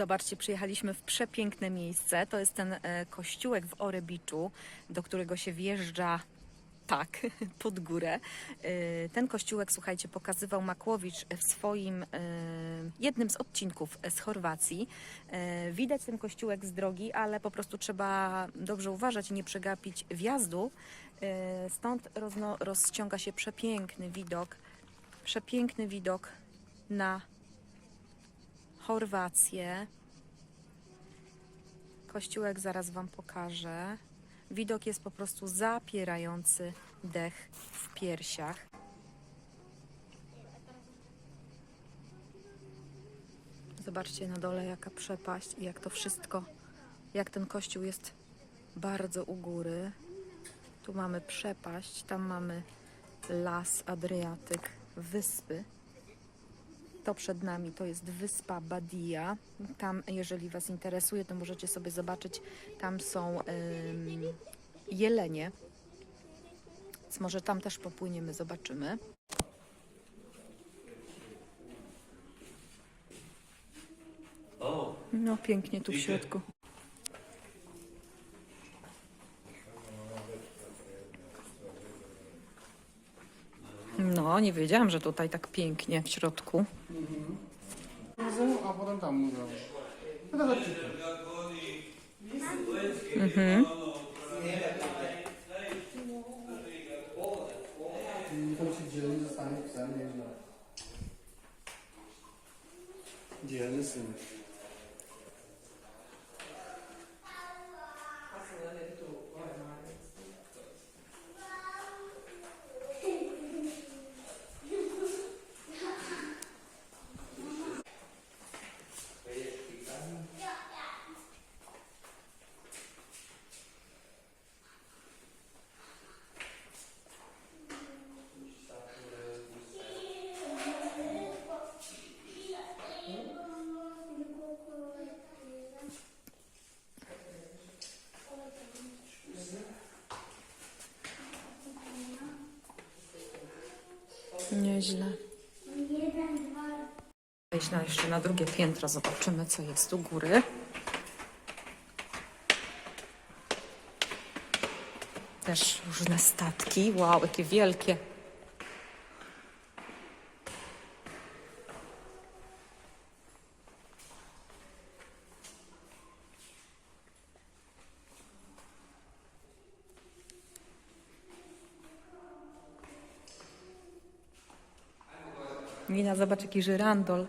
Zobaczcie, przyjechaliśmy w przepiękne miejsce. To jest ten e, kościółek w Orebiczu, do którego się wjeżdża tak, pod górę. E, Ten kościółek, słuchajcie, pokazywał Makłowicz w swoim e, jednym z odcinków z Chorwacji. Widać ten kościółek z drogi, ale po prostu trzeba dobrze uważać i nie przegapić wjazdu. Stąd rozciąga się przepiękny widok, przepiękny widok na Chorwację. Kościółek zaraz Wam pokażę. Widok jest po prostu zapierający dech w piersiach. Zobaczcie na dole jaka przepaść i jak to wszystko, jak ten kościół jest bardzo u góry. Tu mamy przepaść, tam mamy las Adriatyk, wyspy. To przed nami to jest wyspa Badia. Tam, jeżeli Was interesuje, to możecie sobie zobaczyć. Tam są ym, jelenie. Więc może tam też popłyniemy, zobaczymy. No pięknie tu w środku. No, nie wiedziałam, że tutaj tak pięknie w środku. muzeum, a potem tam muzeum. No to chodźcie. Mhm. To się dzielnie zostanie psem, nieźle. Dzielny syn. Nieźle. Na jeszcze na drugie piętro, zobaczymy co jest u góry. Też różne statki. Wow, jakie wielkie. Nina, zobacz jaki żyrandol.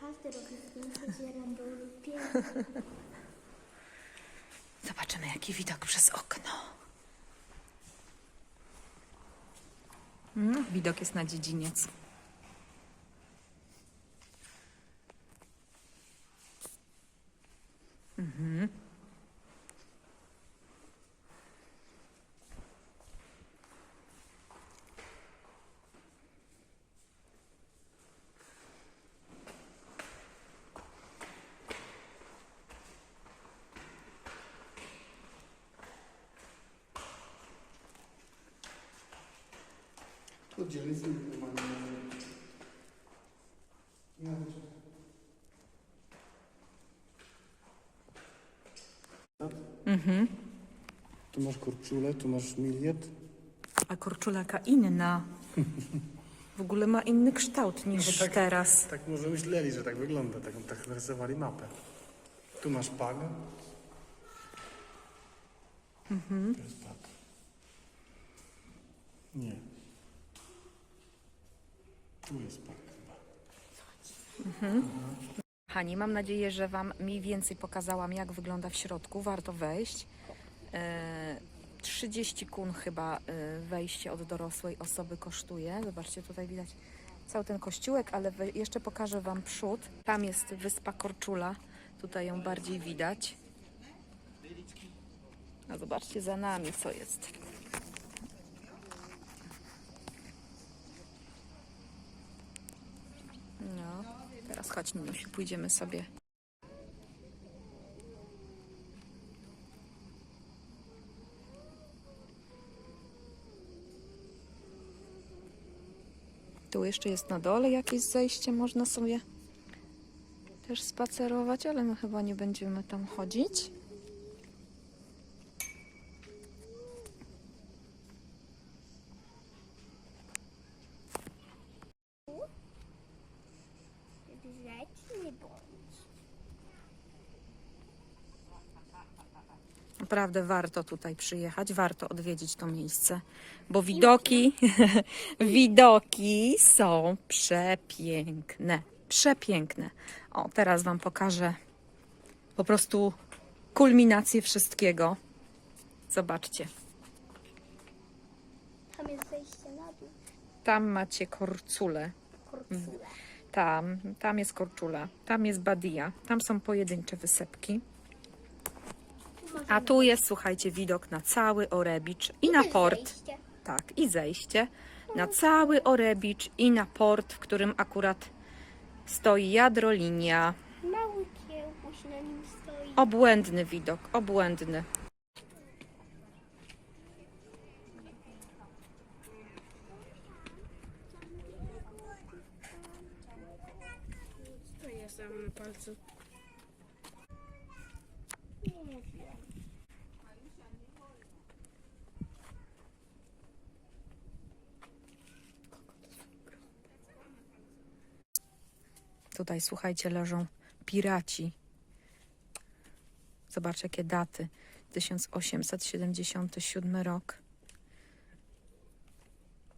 Każdy. Zobaczymy jaki widok przez okno. Mm, widok jest na dziedziniec. Tu dzielny syn normalnie. Ja Mhm. Tu masz kurczulę, tu masz miliet. A kurczulaka inna. W ogóle ma inny kształt niż No bo tak- teraz. Tak może myśleli, że tak wygląda, tak, tak narysowali mapę. Tu masz pag. Mhm. To jest pag. Nie. Tu jest pag chyba. Kochani, mam nadzieję, że Wam mniej więcej pokazałam, jak wygląda w środku. Warto wejść. E, 30 kun chyba e, wejście od dorosłej osoby kosztuje. Zobaczcie, tutaj widać cały ten kościółek, ale jeszcze pokażę Wam przód. Tam jest wyspa Korczula. Tutaj ją bardziej widać. A zobaczcie za nami, co jest. No, teraz chodź, Ninusiu, pójdziemy sobie. Tu jeszcze jest na dole jakieś zejście, można sobie też spacerować, ale my chyba nie będziemy tam chodzić. Grzeczny bądź. Naprawdę warto tutaj przyjechać, warto odwiedzić to miejsce, bo widoki, widoki są przepiękne, przepiękne. O, teraz Wam pokażę po prostu kulminację wszystkiego. Zobaczcie, Tam jest zejście na dół. tam macie korcule, Korcula. Tam, tam jest korczula, tam jest badia, tam są pojedyncze wysepki. A tu jest, słuchajcie, widok na cały Orebicz i na port. Tak, i zejście na cały Orebicz i na port, w którym akurat stoi jadrolinia. Mały kiełbuś na nim stoi. Obłędny widok, obłędny. To wiem. Tutaj, słuchajcie, leżą piraci. Zobacz, jakie daty. 1877 rok.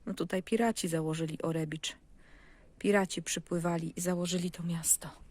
No tutaj piraci założyli Orebicz. Piraci przypływali i założyli to miasto.